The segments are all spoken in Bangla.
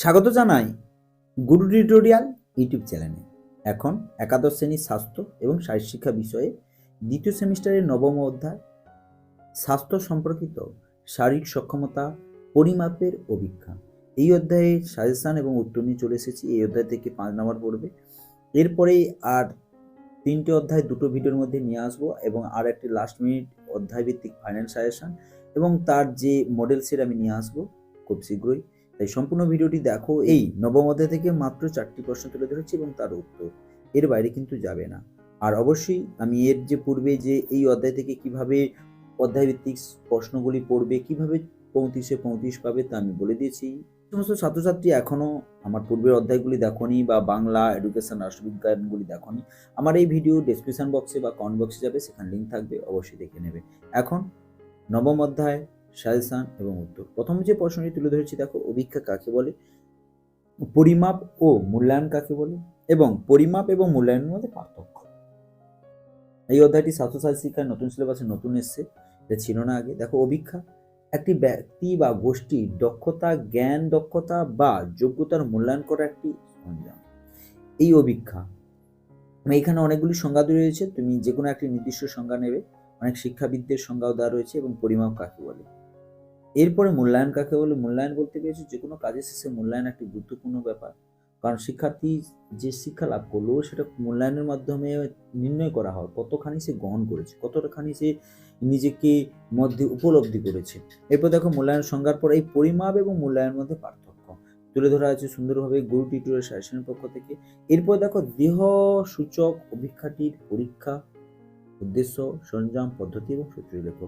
স্বাগত জানাই গুরু টিউটোরিয়াল ইউটিউব চ্যানেলে। এখন একাদশ শ্রেণির স্বাস্থ্য এবং শারীরশিক্ষা বিষয়ে দ্বিতীয় সেমিস্টারের নবম অধ্যায়, স্বাস্থ্য সম্পর্কিত শারীরিক সক্ষমতা, পরিমাপের অভিজ্ঞা এই অধ্যায়ে সাজেশান এবং উত্তর নিয়ে চলে এসেছি। এই অধ্যায় থেকে পাঁচ নম্বর পড়বে এরপরে আর তিনটে অধ্যায় দুটো ভিডিওর মধ্যে নিয়ে আসব এবং আর একটি লাস্ট মিনিট অধ্যায় ভিত্তিক ফাইনাল সাজেশান এবং তার যে মডেল সেট আমি নিয়ে আসব খুব শীঘ্রই। তাই সম্পূর্ণ ভিডিওটি দেখো। এই নবম অধ্যায় থেকে মাত্র চারটি প্রশ্ন তুলে ধরেছি এবং তার উত্তর। এর বাইরে কিন্তু যাবে না। আর অবশ্যই আমি এর যে পূর্বে যে এই অধ্যায় থেকে কীভাবে অধ্যায় ভিত্তিক প্রশ্নগুলি পড়বে, কীভাবে পঁয়ত্রিশে পঁয়ত্রিশ পাবে তা আমি বলে দিয়েছি। সমস্ত ছাত্রছাত্রী এখনও আমার পূর্বের অধ্যায়গুলি দেখনি বা বাংলা এডুকেশন রাষ্ট্রবিজ্ঞানগুলি দেখনি। আমার এই ভিডিও ডেসক্রিপশন বক্সে বা কমেন্ট বক্সে যাবে, সেখানে লিঙ্ক থাকবে, অবশ্যই দেখে নেবে। এখন নবম অধ্যায় সাজেশান এবং উত্তর। প্রথম যে প্রশ্নটি তুলে ধরেছি, দেখো অভিক্ষা কাকে বলে? পরিমাপ ও মূল্যায়ন কাকে বলে? এবং পরিমাপ এবং মূল্যায়নের মধ্যে পার্থক্য। এই অধ্যায়টি স্বাস্থ্যসাথী শিক্ষার নতুন সিলেবাসে নতুন এসছে, এটা ছিল না আগে। দেখো, অভিক্ষা, একটি ব্যক্তি বা গোষ্ঠীর দক্ষতা, জ্ঞান দক্ষতা বা যোগ্যতার মূল্যায়ন করা একটি সরঞ্জাম। এই অভিক্ষা এখানে অনেকগুলি সংজ্ঞা রয়েছে। তুমি যে কোনো একটি নির্দিষ্ট সংজ্ঞা নেবে। অনেক শিক্ষাবিদদের সংজ্ঞাও দেওয়া রয়েছে এবং পরিমাপ কাকে বলে? এরপরে মূল্যায়ন কাকে বলে? মূল্যায়ন বলতে পেরেছি যে কোনো কাজের শেষে মূল্যায়ন একটি গুরুত্বপূর্ণ ব্যাপার। কারণ শিক্ষার্থী যে শিক্ষা লাভ করল, সেটা মূল্যায়নের মাধ্যমে নির্ণয় করা হয় কতখানি সে গ্রহণ করেছে, কতখানি সে নিজেকে মধ্যে উপলব্ধি করেছে। এরপর দেখো, মূল্যায়ন সংজ্ঞার পর এই পরিমাপ এবং মূল্যায়নের মধ্যে পার্থক্য। তুলে ধরা হয়েছে সুন্দরভাবে গুরু টিউটোরিয়াল শাসনের পক্ষ থেকে। এরপর দেখো, দেহ সূচক অভিক্ষাটির পরীক্ষা, উদ্দেশ্য, সরঞ্জাম, পদ্ধতি এবং সূত্র লেখো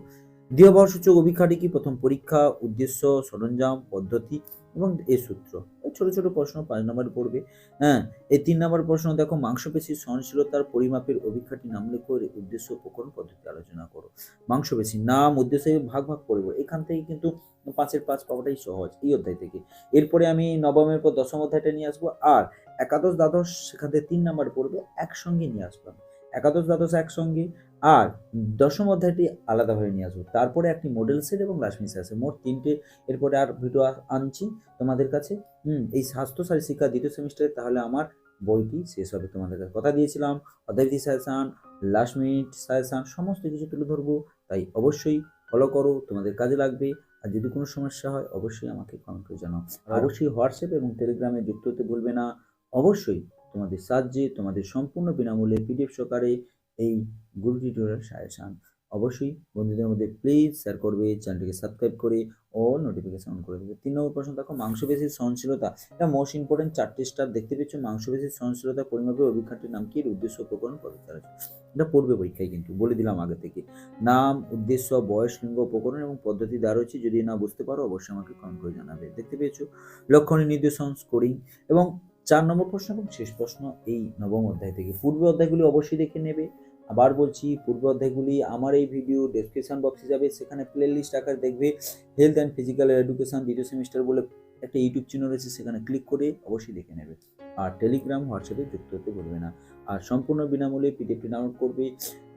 দেহবহ সূচক অভিক্ষাটি কি? প্রথম পরীক্ষা, উদ্দেশ্য, সরঞ্জাম, পদ্ধতি এবং এ সূত্র। ছোট ছোট প্রশ্ন পাঁচ নম্বরে পড়বে। হ্যাঁ এই তিন নম্বর প্রশ্ন দেখো, মাংসপেশির সহনশীলতার পরিমাপের অভিক্ষাটি নাম লেখো উদ্দেশ্য, উপকরণ, পদ্ধতি আলোচনা করো। মাংসপেশি নাম, উদ্দেশ্য ভাগ ভাগ করব এখান থেকে কিন্তু পাঁচের পাঁচ পাওয়াটাই সহজ এই অধ্যায় থেকে। এরপরে আমি নবমের পর দশম অধ্যায়টা নিয়ে আসব। আর একাদশ দ্বাদশ, সেখান থেকে তিন নম্বর পড়বে, একসঙ্গে নিয়ে আসলাম। একাদশ দ্বাদশ একসঙ্গে আর দশম অধ্যায়টি আলাদাভাবে নিয়ে আসব। তারপরে একটি মডেল সেট এবং লাস্ট মিস আছে। মোট তিনটে। এরপরে আর ভিডিও আনছি তোমাদের কাছে। হুম এই স্বাস্থ্য শারীর শিক্ষা দ্বিতীয় সেমিস্টারে তাহলে আমার বইটি শেষ হবে তোমাদের কাছে। কথা দিয়েছিলাম অধ্যায়ভিত্তিক সাজেশান লাস্ট মিনিট সাজেশান সমস্ত কিছু তুলে ধরবো। তাই অবশ্যই ফলো করো তোমাদের কাজে লাগবে। আর যদি কোনো সমস্যা হয় অবশ্যই আমাকে কমেন্ট করে জানাও। আর অবশ্যই হোয়াটসঅ্যাপ এবং টেলিগ্রামে যুক্ত হতে ভুলবে না। অবশ্যই তোমাদের সাহায্যে তোমাদের সম্পূর্ণ বিনামূল্যে পিডিএফ সহকারে এই গুরু টিউটোরিয়াল সাজেশান। অবশ্যই বন্ধুদের মধ্যে প্লিজ শেয়ার করবে চ্যানেলটিকে সাবস্ক্রাইব করে ও নোটিফিকেশন অন করে দেবে। তিন নম্বর প্রশ্ন, দেখো, মাংসপেশির সহনশীলতা। এটা মোস্ট ইম্পর্টেন্ট চারটি স্টার দেখতে পেয়েছ। মাংসপেশির সহনশীলতা, পরিমাপের অভিক্ষাটির নাম কি? উদ্দেশ্য উপকরণ আলোচনা এটা পড়বে পরীক্ষায় কিন্তু বলে দিলাম আগে থেকে। নাম, উদ্দেশ্য, বয়স, লিঙ্গ, উপকরণ এবং পদ্ধতি দেওয়া রয়েছে। যদি না বুঝতে পারো, অবশ্যই আমাকে কমেন্ট করে জানাবে। দেখতে পেয়েছ? লক্ষণীয় নির্দেশন স্কোরিং এবং চার নম্বর প্রশ্ন এবং শেষ প্রশ্ন এই নবম অধ্যায় থেকে। পূর্ব অধ্যায়গুলি অবশ্যই দেখে নেবে। আবার বলছি, পূর্ব অধ্যায়গুলি আমার এই ভিডিও ডেসক্রিপশন বক্সে যাবে। সেখানে প্লে লিস্ট আকারে দেখবে হেলথ অ্যান্ড ফিজিক্যাল এডুকেশন দ্বিতীয় সেমিস্টার বলে একটা ইউটিউব চ্যানেল রয়েছে, সেখানে ক্লিক করে অবশ্যই দেখে নেবে। আর টেলিগ্রাম হোয়াটসঅ্যাপে যুক্ত হতে বলবে না। আর সম্পূর্ণ বিনামূল্যে পিডিএফটি ডাউনলোড করবে।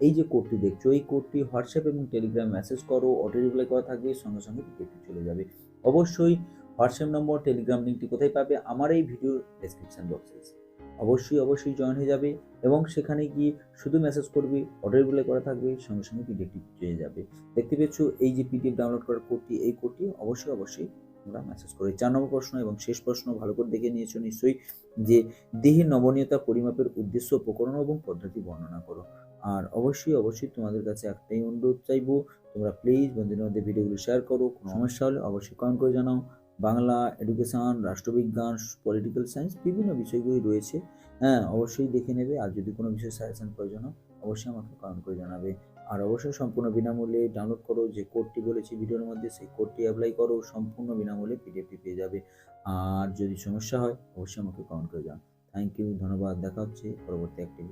এই যে কোডটি দেখছ, এই কোডটি হোয়াটসঅ্যাপ এবং টেলিগ্রাম মেসেজ করো অটো রিপ্লাই করা থাকবে, সঙ্গে সঙ্গে পিডিএফটি চলে যাবে। অবশ্যই হোয়াটসঅ্যাপ নম্বর টেলিগ্রাম লিঙ্কটি কোথায় পাবে? আমার এই ভিডিও ডেসক্রিপশন বক্সে অবশ্যই অবশ্যই জয়েন হয়ে যাবে এবং সেখানে গিয়ে শুধু মেসেজ করবে অর্ডার রিপ্লাই করা থাকবে, সঙ্গে সঙ্গে পিডিএফটি পেয়ে যাবে। দেখতে পেয়েছ এই যে পিডিএফ ডাউনলোড করার কোডটি, এই কোডটি অবশ্যই অবশ্যই তোমরা মেসেজ করো। চার নম্বর প্রশ্ন এবং শেষ প্রশ্ন ভালো করে দেখে নিয়েছো নিশ্চয়ই, যে দেহের নমনীয়তা পরিমাপের উদ্দেশ্য, উপকরণ এবং পদ্ধতি বর্ণনা করো। আর অবশ্যই অবশ্যই তোমাদের কাছে একটাই অনুরোধ চাইব, তোমরা প্লিজ বন্ধুদের মধ্যে ভিডিওগুলো শেয়ার করো। কোনো সমস্যা হলে অবশ্যই কমেন্ট করে জানাও। বাংলা এডুকেশন রাষ্ট্রবিজ্ঞান পলিটিক্যাল সায়েন্স বিভিন্ন বিষয়গুলি রয়েছে। হ্যাঁ অবশ্যই দেখে নেবে। আর যদি কোনো বিষয়ে সাজেশন প্রয়োজন হয়, অবশ্যই আমাকে কমেন্ট করে জানাবে। আর অবশ্যই সম্পূর্ণ বিনামূল্যে ডাউনলোড করো। যে কোডটি বলেছি ভিডিওর মধ্যে, সেই কোডটি অ্যাপ্লাই করো। সম্পূর্ণ বিনামূল্যে পিডিএফটি পেয়ে যাবে। আর যদি সমস্যা হয়, অবশ্যই আমাকে কমেন্ট করে জানাও থ্যাংক ইউ ধন্যবাদ। দেখা হচ্ছে পরবর্তী একটি